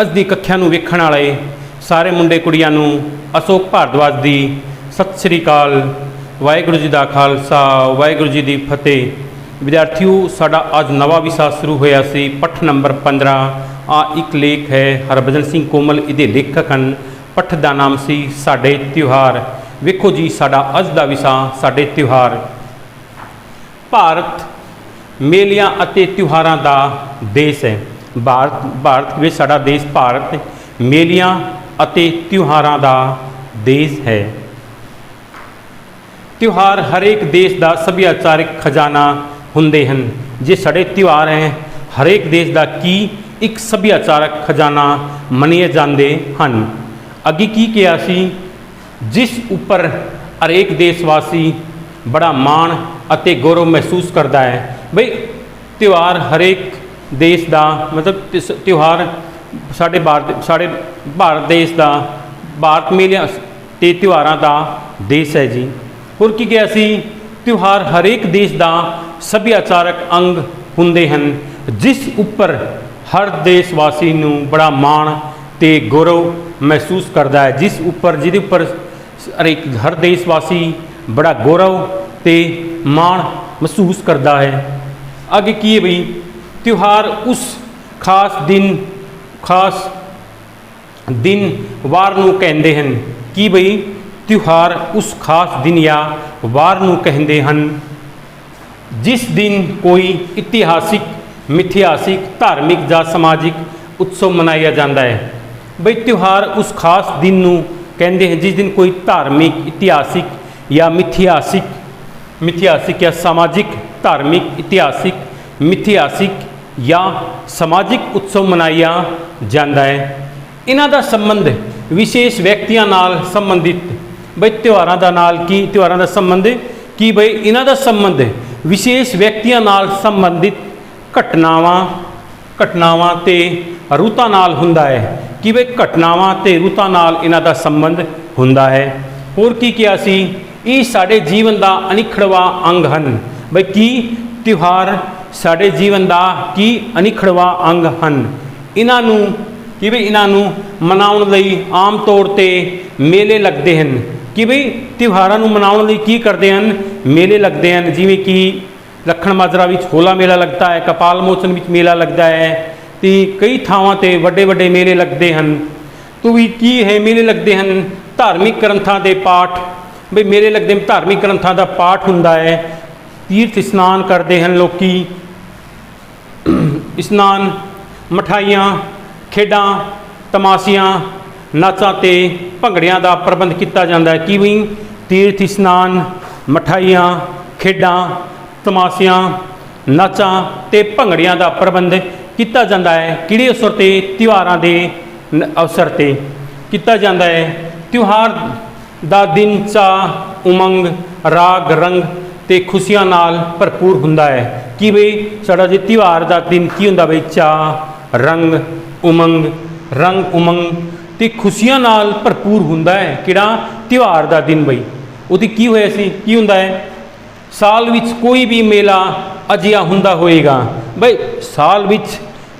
ਅੱਜ ਦੀ ਕੱਖਿਆ ਨੂੰ ਵੇਖਣ ਵਾਲੇ ਸਾਰੇ ਮੁੰਡੇ ਕੁੜੀਆਂ ਨੂੰ ਅਸ਼ੋਕ ਭਾਰਦਵਾਜ ਦੀ ਸਤਿ ਸ੍ਰੀ ਅਕਾਲ, ਵਾਹਿਗੁਰੂ ਜੀ ਦਾ ਖਾਲਸਾ, ਵਾਹਿਗੁਰੂ ਜੀ ਦੀ ਫਤਿਹ। ਵਿਦਿਆਰਥੀਓ, ਸਾਡਾ ਅੱਜ ਨਵਾਂ ਵਿਸ਼ਾ ਸ਼ੁਰੂ ਹੋਇਆ ਸੀ, ਪੱਠ ਨੰਬਰ 15 ਆ ਇੱਕ ਲੇਖ ਹੈ, ਹਰਭਜਨ ਸਿੰਘ ਕੋਮਲ, ਇਹਦੇ ਲੇਖਕ ਹਨ। ਪੱਠ ਦਾ ਨਾਮ ਸੀ, ਸਾਡੇ ਤਿਉਹਾਰ। ਵੇਖੋ ਜੀ, ਸਾਡਾ ਅੱਜ ਦਾ ਵਿਸ਼ਾ, ਸਾਡੇ ਤਿਉਹਾਰ। ਭਾਰਤ ਮੇਲਿਆਂ ਅਤੇ ਤਿਉਹਾਰਾਂ ਦਾ ਦੇਸ਼ ਹੈ। ਭਾਰਤ ਭਾਰਤ ਵਿੱਚ ਸਾਡਾ ਦੇਸ਼ ਭਾਰਤ ਮੇਲਿਆਂ ਅਤੇ ਤਿਉਹਾਰਾਂ ਦਾ ਦੇਸ਼ ਹੈ। ਤਿਉਹਾਰ ਹਰੇਕ ਦੇਸ਼ ਦਾ ਸੱਭਿਆਚਾਰਕ ਖਜ਼ਾਨਾ ਹੁੰਦੇ ਹਨ। ਜੇ ਸਾਡੇ ਤਿਉਹਾਰ ਹੈ ਹਰੇਕ ਦੇਸ਼ ਦਾ ਕੀ ਇੱਕ ਸੱਭਿਆਚਾਰਕ ਖਜ਼ਾਨਾ ਮੰਨੇ ਜਾਂਦੇ ਹਨ? ਅੱਗੇ ਕੀ ਕਿਹਾ ਸੀ? ਜਿਸ ਉੱਪਰ ਹਰੇਕ ਦੇਸ਼ ਵਾਸੀ ਬੜਾ ਮਾਣ ਅਤੇ ਗੌਰਵ ਮਹਿਸੂਸ ਕਰਦਾ ਹੈ। ਬਈ, ਤਿਉਹਾਰ ਹਰੇਕ ਦੇਸ਼ ਦਾ, ਮਤਲਬ ਤਿਉਹਾਰ ਸਾਡੇ ਭਾਰਤ ਸਾਡੇ ਭਾਰਤ ਦੇਸ਼ ਦਾ, ਭਾਰਤ ਮੇਲਿਆਂ ਤੇ ਤਿਉਹਾਰਾਂ ਦਾ ਦੇਸ਼ ਹੈ ਜੀ। ਹੋਰ ਕੀ ਕਿਹਾ ਸੀ? ਤਿਉਹਾਰ ਹਰੇਕ ਦੇਸ਼ ਦਾ ਸੱਭਿਆਚਾਰਕ ਅੰਗ ਹੁੰਦੇ ਹਨ, ਜਿਸ ਉੱਪਰ ਹਰ ਦੇਸ਼ ਵਾਸੀ ਨੂੰ ਬੜਾ ਮਾਣ ਤੇ ਗੌਰਵ ਮਹਿਸੂਸ ਕਰਦਾ ਹੈ, ਜਿਸ ਉੱਪਰ, ਜਿਹਦੇ ਉੱਪਰ ਹਰੇਕ, ਹਰ ਦੇਸ਼ ਵਾਸੀ ਬੜਾ ਗੌਰਵ ਤੇ ਮਾਣ ਮਹਿਸੂਸ ਕਰਦਾ ਹੈ। ਅੱਗੇ ਕੀ ਹੈ ਬਈ? ਤਿਉਹਾਰ ਉਸ ਖਾਸ ਦਿਨ ਖਾਸ ਦਿਨ ਵਾਰ ਨੂੰ ਕਹਿੰਦੇ ਹਨ। ਕੀ ਬਈ? ਤਿਉਹਾਰ ਉਸ ਖਾਸ ਦਿਨ ਜਾਂ ਵਾਰ ਨੂੰ ਕਹਿੰਦੇ ਹਨ। ਜਿਸ ਦਿਨ ਕੋਈ ਇਤਿਹਾਸਿਕ, ਮਿਥਿਹਾਸਿਕ, ਧਾਰਮਿਕ ਜਾਂ ਸਮਾਜਿਕ ਉਤਸਵ ਮਨਾਇਆ ਜਾਂਦਾ ਹੈ। ਬਈ ਤਿਉਹਾਰ ਉਸ ਖਾਸ ਦਿਨ ਨੂੰ ਕਹਿੰਦੇ ਹਨ, ਜਿਸ ਦਿਨ ਕੋਈ ਧਾਰਮਿਕ, ਇਤਿਹਾਸਿਕ ਜਾਂ ਮਿਥਿਹਾਸਿਕ ਮਿਥਿਹਾਸਿਕ ਜਾਂ ਸਮਾਜਿਕ, ਧਾਰਮਿਕ, ਇਤਿਹਾਸਿਕ, ਮਿਥਿਹਾਸਿਕ ਜਾਂ ਸਮਾਜਿਕ ਉਤਸਵ ਮਨਾਇਆ ਜਾਂਦਾ ਹੈ। ਇਹਨਾਂ ਦਾ ਸੰਬੰਧ ਵਿਸ਼ੇਸ਼ ਵਿਅਕਤੀਆਂ ਨਾਲ ਸੰਬੰਧਿਤ। ਬਈ ਤਿਉਹਾਰਾਂ ਦਾ ਨਾਲ ਕੀ, ਤਿਉਹਾਰਾਂ ਦਾ ਸੰਬੰਧ? ਕੀ ਬਈ ਇਹਨਾਂ ਦਾ ਸੰਬੰਧ ਵਿਸ਼ੇਸ਼ ਵਿਅਕਤੀਆਂ ਨਾਲ ਸੰਬੰਧਿਤ ਘਟਨਾਵਾਂ ਘਟਨਾਵਾਂ ਤੇ ਰੂਤਾਂ ਨਾਲ ਹੁੰਦਾ ਹੈ। ਕਿ ਬਈ ਘਟਨਾਵਾਂ ਤੇ ਰੂਤਾਂ ਨਾਲ ਇਹਨਾਂ ਦਾ ਸੰਬੰਧ ਹੁੰਦਾ ਹੈ। ਹੋਰ ਕੀ ਕਿਹਾ ਸੀ? ਇਹ ਸਾਡੇ ਜੀਵਨ ਦਾ ਅਨਿਖੜਵਾ ਅੰਗ ਹਨ। ਬਈ ਕੀ ਤਿਉਹਾਰ ਸਾਡੇ ਜੀਵਨ ਦਾ ਕੀ ਅਨਿਖੜਵਾ ਅੰਗ ਹਨ। ਇਹਨਾਂ ਨੂੰ ਕਿ ਵੀ ਇਹਨਾਂ ਨੂੰ ਮਨਾਉਣ ਲਈ ਆਮ ਤੌਰ ਤੇ ਮੇਲੇ ਲੱਗਦੇ ਹਨ। ਕਿ ਵੀ ਤਿਉਹਾਰਾਂ ਨੂੰ ਮਨਾਉਣ ਲਈ ਕੀ ਕਰਦੇ ਹਨ? ਮੇਲੇ ਲੱਗਦੇ ਹਨ, ਜਿਵੇਂ ਕਿ ਲੱਖਣ ਮਾਜਰਾ ਵਿੱਚ ਹੋਲਾ ਮੇਲਾ ਲੱਗਦਾ ਹੈ, ਕਪਾਲ ਮੋਚਨ ਵਿੱਚ ਮੇਲਾ ਲੱਗਦਾ ਹੈ, ਤੇ ਕਈ ਥਾਵਾਂ ਤੇ ਵੱਡੇ ਵੱਡੇ ਮੇਲੇ ਲੱਗਦੇ ਹਨ। ਤੋ ਵੀ ਕੀ ਹੈ ਮੇਲੇ ਲੱਗਦੇ ਹਨ? ਧਾਰਮਿਕ ਗ੍ਰੰਥਾਂ ਦੇ ਪਾਠ। ਬਈ ਮੇਲੇ ਲੱਗਦੇ ਧਾਰਮਿਕ ਗ੍ਰੰਥਾਂ ਦਾ ਪਾਠ ਹੁੰਦਾ ਹੈ। ਤੀਰਥ ਇਸ਼ਨਾਨ ਕਰਦੇ ਹਨ ਲੋਕੀ। ਇਸ਼ਨਾਨ ਮਠਾਈਆਂ, ਖੇਡਾਂ, ਤਮਾਸ਼ੀਆਂ, ਨਾਚਾਂ ਤੇ ਭੰਗੜਿਆਂ ਦਾ ਪ੍ਰਬੰਧ ਕੀਤਾ ਜਾਂਦਾ ਹੈ। ਕਿਵੇਂ? ਤੀਰਥ ਇਸ਼ਨਾਨ, ਮਠਾਈਆਂ, ਖੇਡਾਂ, ਤਮਾਸ਼ਿਆਂ, ਨਾਚਾਂ ਤੇ ਭੰਗੜਿਆਂ ਦਾ ਪ੍ਰਬੰਧ ਕੀਤਾ ਜਾਂਦਾ ਹੈ। ਕਿਹੜੇ ਅਵਸਰ ਤੇ? ਤਿਉਹਾਰਾਂ ਦੇ ਅਵਸਰ ਤੇ ਕੀਤਾ ਜਾਂਦਾ ਹੈ। ਤਿਉਹਾਰ ਦਾ ਦਿਨ ਚਾਅ ਉਮੰਗ, ਰਾਗ, ਰੰਗ ਤੇ ਖੁਸ਼ੀਆਂ ਨਾਲ ਭਰਪੂਰ ਹੁੰਦਾ ਹੈ। ਕਿ ਬਈ ਸਾਡਾ ਜੇ ਤਿਉਹਾਰ ਦਾ ਦਿਨ ਕੀ ਹੁੰਦਾ ਬਈ? ਚਾਅ ਰੰਗ, ਉਮੰਗ ਰੰਗ, ਉਮੰਗ ਤੇ ਖੁਸ਼ੀਆਂ ਨਾਲ ਭਰਪੂਰ ਹੁੰਦਾ ਹੈ। ਕਿਹੜਾ? ਤਿਉਹਾਰ ਦਾ ਦਿਨ ਬਈ। ਉਹਦੀ ਕੀ ਹੋਇਆ ਸੀ? ਕੀ ਹੁੰਦਾ ਹੈ? ਸਾਲ ਵਿੱਚ ਕੋਈ ਵੀ ਮੇਲਾ ਅਜਿਹਾ ਹੁੰਦਾ ਹੋਏਗਾ। ਬਈ, ਸਾਲ ਵਿੱਚ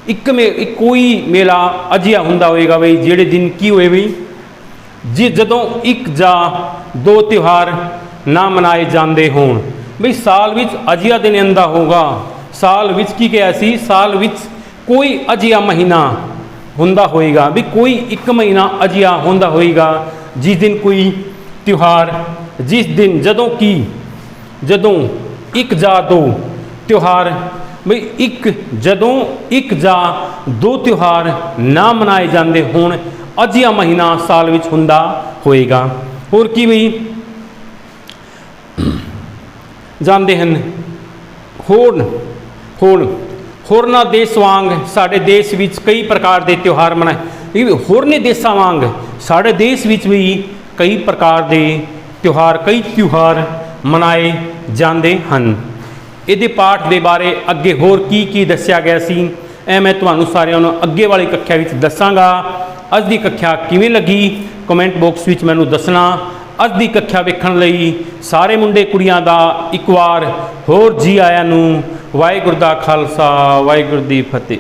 ਇੱਕ ਮੇ ਕੋਈ ਮੇਲਾ ਅਜਿਹਾ ਹੁੰਦਾ ਹੋਏਗਾ ਬਈ, ਜਿਹੜੇ ਦਿਨ ਕੀ ਹੋਏ ਬਈ? ਜੇ ਜਦੋਂ ਇੱਕ ਜਾਂ ਦੋ ਤਿਉਹਾਰ ਨਾ ਮਨਾਏ ਜਾਂਦੇ ਹੋਣ ਬਈ ਸਾਲ ਵਿੱਚ ਅਜਿਹਾ ਦਿਨ ਆਉਂਦਾ ਹੋਗਾ ਸਾਲ ਵਿੱਚ ਕੀ ਕਿਹਾ ਸੀ? ਸਾਲ ਵਿੱਚ ਕੋਈ ਅਜਿਹਾ ਮਹੀਨਾ ਹੁੰਦਾ ਹੋਏਗਾ। ਵੀ ਕੋਈ ਇੱਕ ਮਹੀਨਾ ਅਜਿਹਾ ਹੁੰਦਾ ਹੋਏਗਾ, ਜਿਸ ਦਿਨ ਕੋਈ ਤਿਉਹਾਰ, ਜਿਸ ਦਿਨ ਜਦੋਂ ਕੀ, ਜਦੋਂ ਇੱਕ ਜਾਂ ਦੋ ਤਿਉਹਾਰ, ਬਈ ਇੱਕ ਜਦੋਂ ਇੱਕ ਜਾਂ ਦੋ ਤਿਉਹਾਰ ਨਾ ਮਨਾਏ ਜਾਂਦੇ ਹੋਣ, ਅਜਿਹਾ ਮਹੀਨਾ ਸਾਲ ਵਿੱਚ ਹੁੰਦਾ ਹੋਏਗਾ। ਹੋਰ ਕੀ ਬਈ? ਜਾਂਦੇ ਹਨ। ਹੋਰ ਹੋਰ ਹੋਰਨਾਂ ਦੇਸ਼ ਵਾਂਗ ਸਾਡੇ ਦੇਸ਼ ਵਿੱਚ ਕਈ ਪ੍ਰਕਾਰ ਦੇ ਤਿਉਹਾਰ ਮਨਾਏ। ਇਹ ਹੋਰਨੇ ਦੇਸ਼ਾਂ ਵਾਂਗ ਸਾਡੇ ਦੇਸ਼ ਵਿੱਚ ਵੀ ਕਈ ਪ੍ਰਕਾਰ ਦੇ ਤਿਉਹਾਰ, ਕਈ ਤਿਉਹਾਰ ਮਨਾਏ ਜਾਂਦੇ ਹਨ। ਇਹਦੇ ਪਾਠ ਦੇ ਬਾਰੇ ਅੱਗੇ ਹੋਰ ਕੀ ਕੀ ਦੱਸਿਆ ਗਿਆ ਸੀ, ਇਹ ਮੈਂ ਤੁਹਾਨੂੰ ਸਾਰਿਆਂ ਨੂੰ ਅੱਗੇ ਵਾਲੀ ਕੱਖਿਆ ਵਿੱਚ ਦੱਸਾਂਗਾ। ਅੱਜ ਦੀ ਕੱਖਿਆ ਕਿਵੇਂ ਲੱਗੀ? ਕਮੈਂਟ ਬਾਕਸ ਵਿੱਚ ਮੈਨੂੰ ਦੱਸਣਾ। ਅੱਜ ਦੀ ਕੱਖਿਆ ਵੇਖਣ ਲਈ ਸਾਰੇ ਮੁੰਡੇ ਕੁੜੀਆਂ ਦਾ ਇੱਕ ਵਾਰ ਹੋਰ ਜੀ ਆਇਆਂ ਨੂੰ ਵਾਹਿਗੁਰੂ ਦਾ ਖਾਲਸਾ, ਵਾਹਿਗੁਰੂ ਦੀ ਫਤਿਹ।